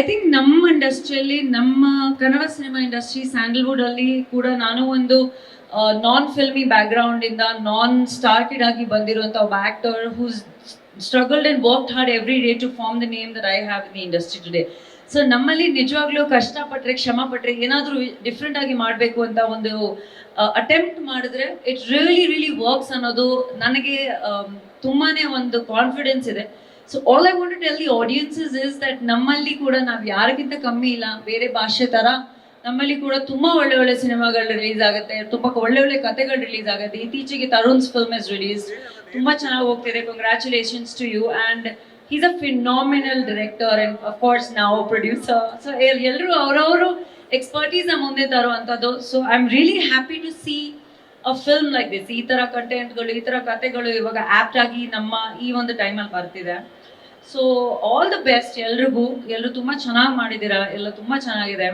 I think ನಮ್ಮ ಇಂಡಸ್ಟ್ರಿಯಲ್ಲಿ ನಮ್ಮ ಕನ್ನಡ ಸಿನಿಮಾ ಇಂಡಸ್ಟ್ರಿ ಸ್ಯಾಂಡಲ್ವುಡ್ ಅಲ್ಲಿ ಕೂಡ ನಾನು ಒಂದು ನಾನ್ ಫಿಲ್ಮಿ ಬ್ಯಾಕ್ಗ್ರೌಂಡ್ ಇಂದ ನಾನ್ ಸ್ಟಾರ್ಟೆಡ್ ಆಗಿ ಬಂದಿರುವಂತ ಒಬ್ಬ actor who's struggled and work hard every day to form the name that I have in industry today so ನಮ್ಮಲ್ಲಿ ನಿಜವಾಗ್ಲೂ ಕಷ್ಟಪಟ್ಟರೆ ಕ್ಷಮ ಪಟ್ಟರೆ ಏನಾದರೂ ಡಿಫ್ರೆಂಟ್ ಆಗಿ ಮಾಡಬೇಕು ಅಂತ ಒಂದು ಅಟೆಂಪ್ಟ್ ಮಾಡಿದ್ರೆ ಇಟ್ ರಿಯಲಿ ರಿಯಲಿ ವರ್ಕ್ಸ್ ಅನ್ನೋದು ನನಗೆ ತುಂಬಾನೇ ಒಂದು ಕಾನ್ಫಿಡೆನ್ಸ್ ಇದೆ. So all I want tell the audiences is that ನಮ್ಮಲ್ಲಿ ಕೂಡ ನಾವು ಯಾರಿಗಿಂತ ಕಮ್ಮಿ ಇಲ್ಲ, ಬೇರೆ ಭಾಷೆ ಥರ ನಮ್ಮಲ್ಲಿ ಕೂಡ ತುಂಬಾ ಒಳ್ಳೆ ಒಳ್ಳೆ ಸಿನಿಮಾಗಳು ರಿಲೀಸ್ ಆಗುತ್ತೆ, ತುಂಬಾ ಒಳ್ಳೆ ಒಳ್ಳೆ ಕಥೆಗಳು ರಿಲೀಸ್ ಆಗುತ್ತೆ. ಇತ್ತೀಚೆಗೆ ತರುಣ್ಸ್ ಫಿಲ್ಮ್ ಇಸ್ ರಿಲೀಸ್ ತುಂಬಾ ಚೆನ್ನಾಗಿ ಹೋಗ್ತಿದೆ. Congratulations to you and is a phenomenal director and of course ನಾವು ಪ್ರೊಡ್ಯೂಸರ್ ಸೊ ಎಲ್ಲರೂ ಅವರವರು ಎಕ್ಸ್ಪರ್ಟೀಸ್ನ ಮುಂದೆ ತರುವಂಥದ್ದು so I am really happy to see a film like this ಈ ತರ ಕಂಟೆಂಟ್ಗಳು ಈ ತರ ಕತೆಗಳು ಇವಾಗ ಆಪ್ಟ್ ಆಗಿ ನಮ್ಮ ಈ ಒಂದು ಟೈಮಲ್ಲಿ ಬರ್ತಿದೆ. ಸೊ ಆಲ್ ದ ಬೆಸ್ಟ್ ಎಲ್ರಿಗೂ. ಎಲ್ಲರೂ ತುಂಬಾ ಚೆನ್ನಾಗಿ ಮಾಡಿದ್ದೀರಾ? ಎಲ್ಲ ತುಂಬಾ ಚೆನ್ನಾಗಿದೆ.